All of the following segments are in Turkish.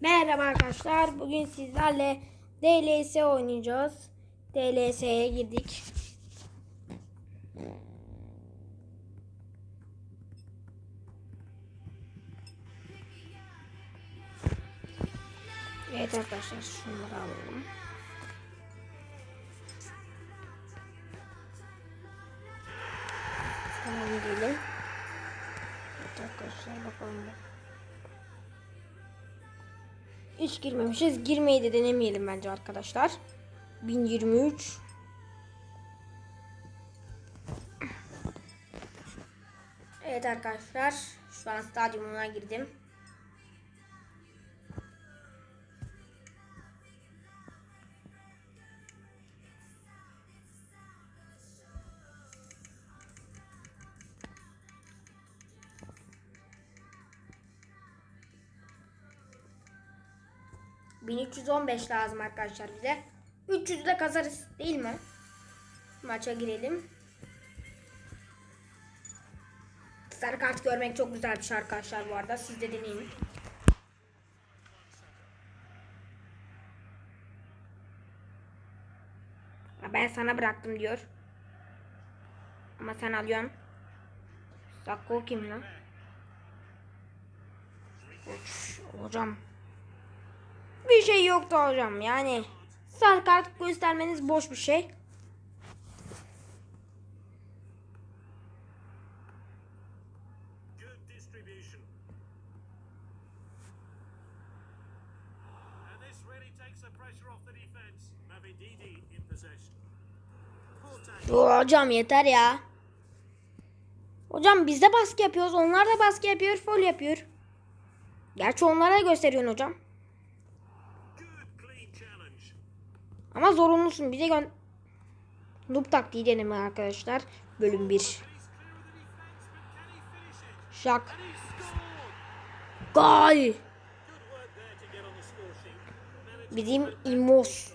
Merhaba arkadaşlar. Bugün sizlerle DLS oynayacağız. DLS'ye girdik. Evet arkadaşlar şunları alalım. Tamam diyelim. Evet arkadaşlar bakalım. Hiç girmemişiz. Girmeyi de denemeyelim bence arkadaşlar. 1023 Evet arkadaşlar. Şu an stadyumuna girdim. ...1315 lazım arkadaşlar bize. 300 de kazarız değil mi? Maça girelim. Sarı kart görmek çok güzel bir şey arkadaşlar bu arada. Siz de deneyin. Ben sana bıraktım diyor. Ama sen alıyorsun. Sakko kim lan? Hocam. Bir şey yoktu hocam yani. Sarı kart göstermeniz boş bir şey. Yo, hocam yeter ya. Hocam biz de baskı yapıyoruz. Onlar da baskı yapıyor. Fol yapıyor. Gerçi onlara da gösteriyorsun hocam. Ama zorunlusun. Bize gön... Noob taktiği deneme arkadaşlar. Bölüm 1. He's clear of the defence, but can he finish it? Şak. Gol. Bizim İmos.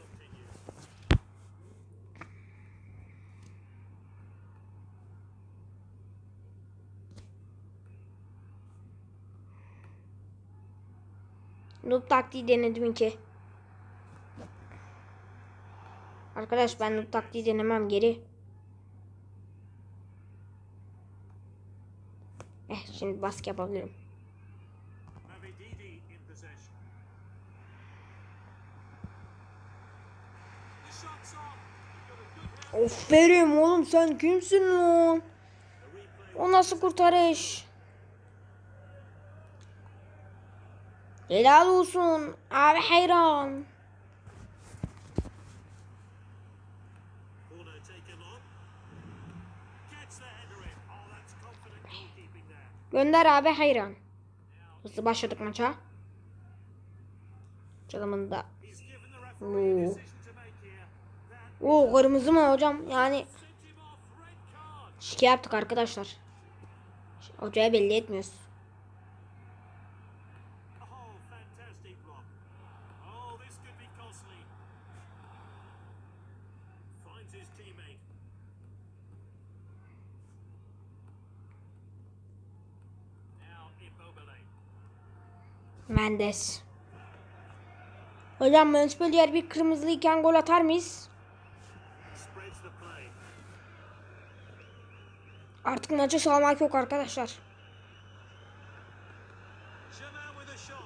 Noob taktiği denedim ki. Arkadaş ben noob taktiği denemem geri. Eh şimdi baskı yapabilirim. Aferin oğlum sen kimsin lan? O nasıl kurtarış? Helal olsun. Abi hayran. Corner taken on. Gets the header in. Oh, that's confident goalkeeping there. Gönder abi hayran. Hızlı başladık maça. Çalımını da. Oo. Oo kırmızı mı hocam? Yani şike yaptık arkadaşlar. Hocaya belli etmiyoruz fantastic block. Oh, this could be costly. Finds his teammate. Now Immobile. Mendes. Hocam Montpellier bir kırmızılıyken gol atar mıyız? Artık maçı salmak yok arkadaşlar.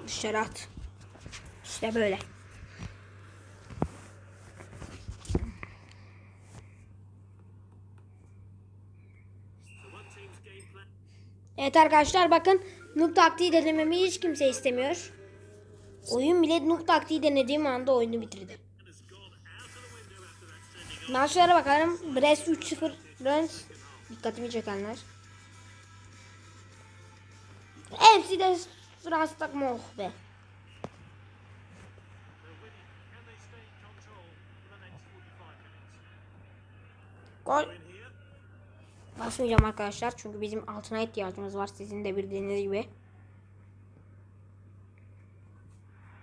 Dışarı at. İşte böyle. Evet arkadaşlar bakın noob taktiği denememi hiç kimse istemiyor. Oyun bile noob taktiği denediğim anda oyunu bitirdi. Maçlara bakalım. Brest 3-0 Rennes. Dikkatimi çekenler. Hepsi de sırası takma oh be. They're winning. Can they stay in control for the next 45 minutes? Gol basmayacağım arkadaşlar. Çünkü bizim altına ihtiyacımız var. Sizin de bildiğiniz gibi.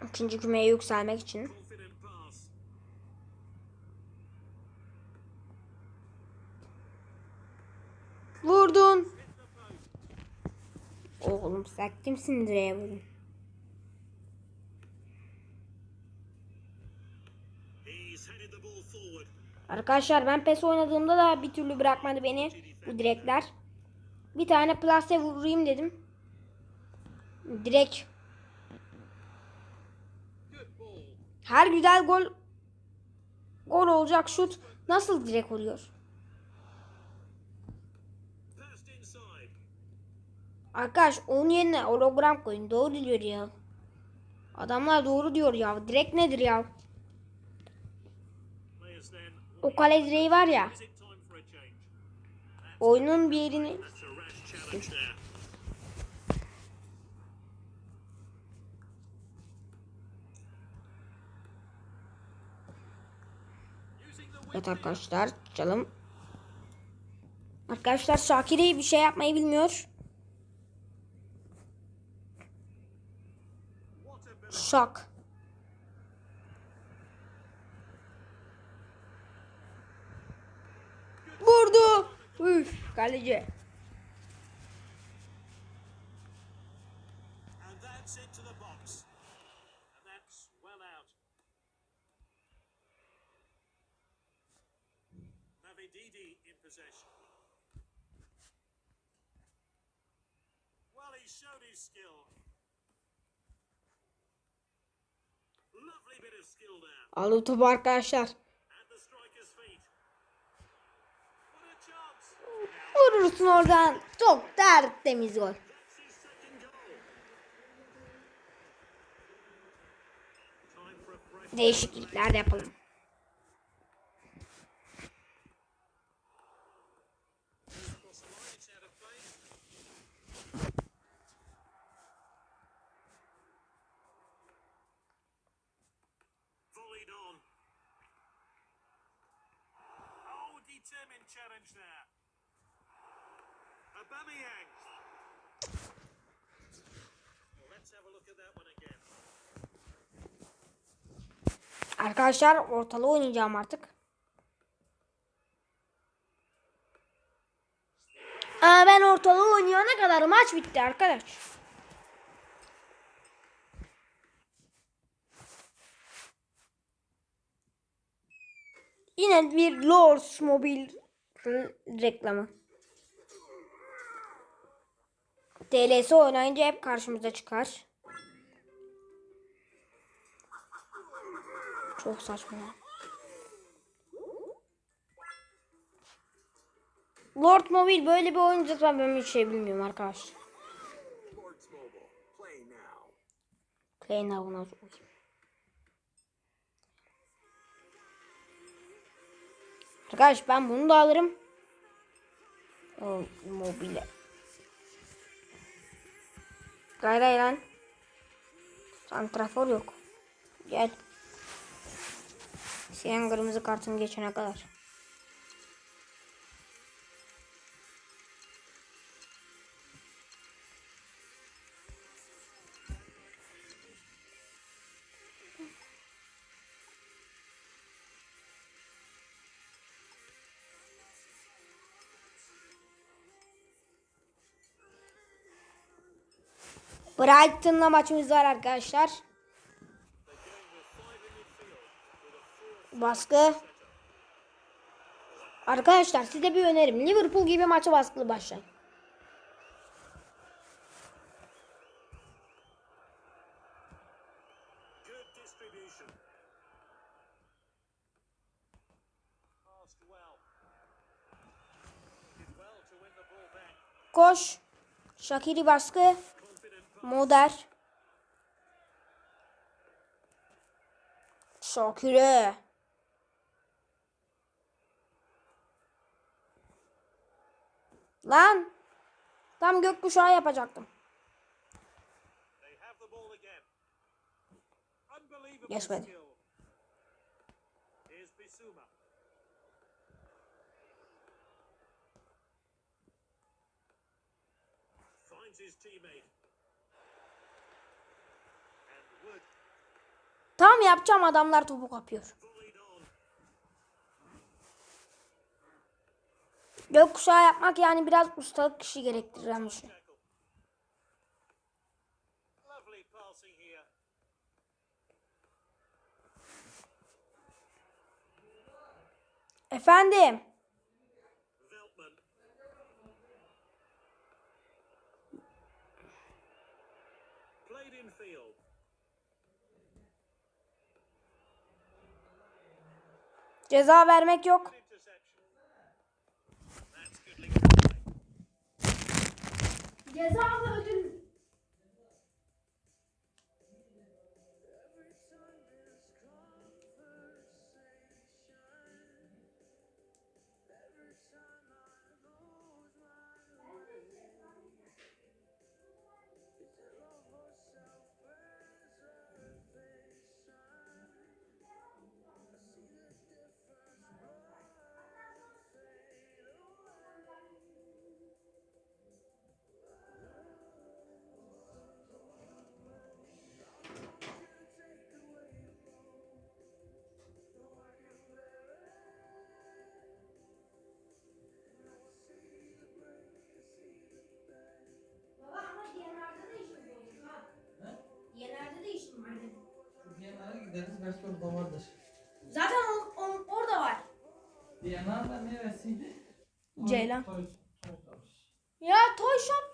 İkinci kümeye yükselmek için. Vurdun. Oğlum sen kimsin direğe vurdun? Forward. Arkadaşlar ben PES oynadığımda da bir türlü bırakmadı beni bu direkler. Bir tane plase vurayım dedim. Ball. her güzel gol gol olacak şut nasıl direkt oluyor? Arkadaş onun yerine hologram koyun. Doğru diyor ya. Adamlar doğru diyor ya. Direkt nedir ya? O kale direği var ya. Oyunun bir yerini Evet arkadaşlar çalım. Arkadaşlar Şakir'i bir şey yapmayı bilmiyor. Şak. Well out. Navididi in possession. Well, he showed his skill. Lovely bit of skill there. Aldı topu arkadaşlar. Vurursun oradan. Çok tertemiz gol. Değişiklikler de yapalım. Across the line, it's out of play. Volleyed on. Oh, determined challenge there. Aubameyang. Well, let's have a look at that one again. Arkadaşlar ortalığı oynayacağım artık. Aa, ben ortalığı oynayana kadar maç bitti arkadaş. Yine bir Lords Mobil reklamı. TLS oynayınca hep karşımıza çıkar. Çok saçma. Lord Mobile böyle bir oyuncak var ben bir şey bilmiyorum arkadaşlar. Play now. Now'una okuyayım. Arkadaş ben bunu da alırım. O mobile. Gayra lan. Santrafor yok. Gel. Siyah kırmızı kartın geçene kadar. Brighton'la maçımız var arkadaşlar. Baskı. Arkadaşlar size bir önerim. Liverpool gibi maça baskılı başlayın. Koş. Shakiri baskı. Moder. Shakiri. Lan. Tam gökkuşağı yapacaktım. Geçmedi. Finds his teammate. Tam yapacağım adamlar topu kapıyor. Gökkuşağı yapmak yani biraz ustalık kişi şey. Tackle. Lovely passing here. Efendim. Ceza vermek yok. Ceza Belki orada vardır. Zaten on, on, orada var. DNA da neresiydi? Ceylan. Toy, toy, toy. Ya Toy Shop.